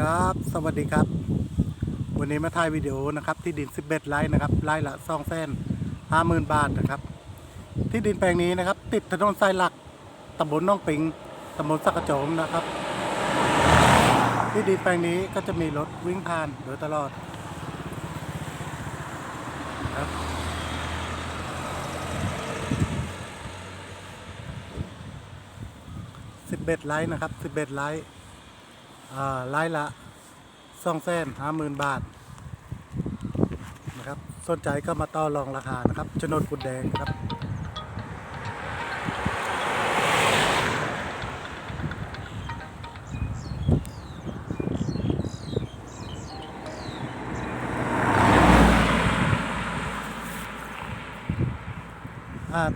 ครับ สวัสดีครับ วันนี้มาถ่ายวิดีโอนะครับ ที่ดิน 11 ไร่นะครับไร่ละ2แสน50,000บาทนะครับ ที่ดินแปลงนี้นะครับ ติดถนนสายหลักตำบลน้องปิงตำบลสักกระโจมนะครับ ที่ดินแปลงนี้ก็จะมีรถวิ่งผ่านโดยตลอดครับ11ไร่นะครับ11ไร่อ่าไล่ ละสองแสนห้าหมื่นบาทนะครับสนใจก็มาต่อรองราคานะครับโฉนดกุดแดงครับ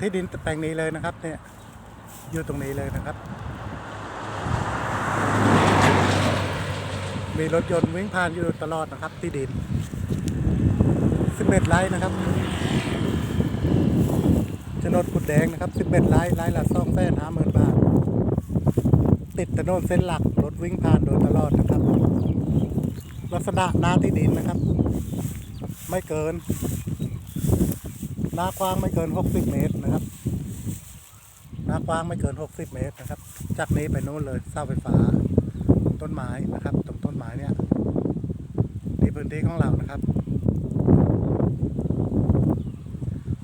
ที่ดินแปลงนี้เลยนะครับเนี่ยอยู่ตรงนี้เลยนะครับ มีรถยนต์วิ่งผ่านอยู่ตลอดนะครับ ที่ดิน11ไร่นะครับโฉนดกุดแดงนะครับ11ไร่ไร่ละ2แสนห้าหมื่นบาท ติดถนนเส้นหลักรถวิ่งผ่านโดยตลอดนะครับ ลักษณะหน้าที่ดินนะครับ ไม่เกิน หน้ากว้างไม่เกิน 60 เมตรนะครับหน้ากว้างไม่เกิน 60 เมตรนะครับ จากนี้ไปโน้นเลยเสาไฟฟ้า ต้นไม้นะครับตรง ต้นไม้เนี่ยนี่พื้นที่ของเรานะครับ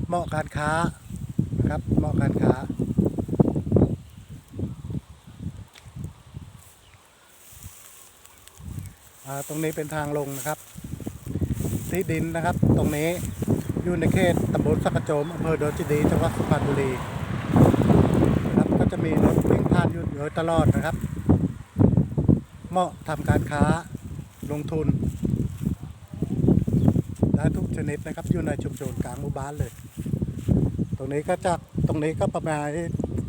เหมาะการค้านะครับเหมาะการค้า ตรงนี้เป็นทางลงนะครับ ที่ดินนะครับ ตรงนี้อยู่ในเขตตำบลสักกระโจมอำเภอดอนจิดีจังหวัดสุพรรณบุรีนะครับก็จะมีรถวิ่งผ่านอยู่ตลอดนะครับ เหมาะทำการค้าลงทุนได้ทุกชนิดนะครับ อยู่ในชุมชนกลางหมู่บ้านเลย ตรงนี้ก็จากตรงนี้ก็ประมาณ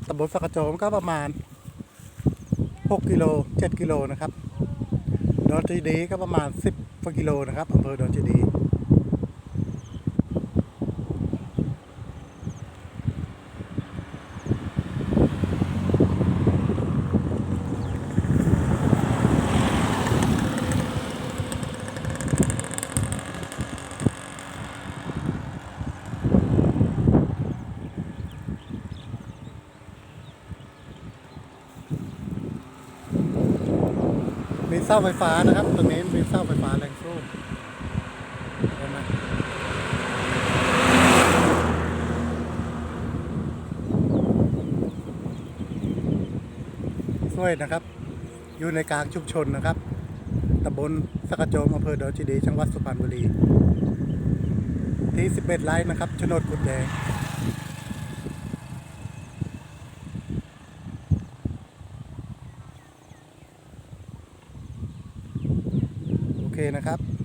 ตำบลสักกระโจมก็ประมาณ 6 กิโล 7 กิโลนะครับดอนเจีดีก็ประมาณ 10กว่ากิโลนะครับอำเภอดอนเจีดี มีเสาไฟฟ้านะครับ ตรงนี้มีเสาไฟฟ้าแรงสูงเห็นไหมช่วยนะครับ อยู่ในกลางชุมชนนะครับตำบลสกกโจมอำเภอดอนจีดีจังหวัดสุพรรณบุรี ที่ 11 ไร่นะครับโฉนดกุดแดง เคนะครับ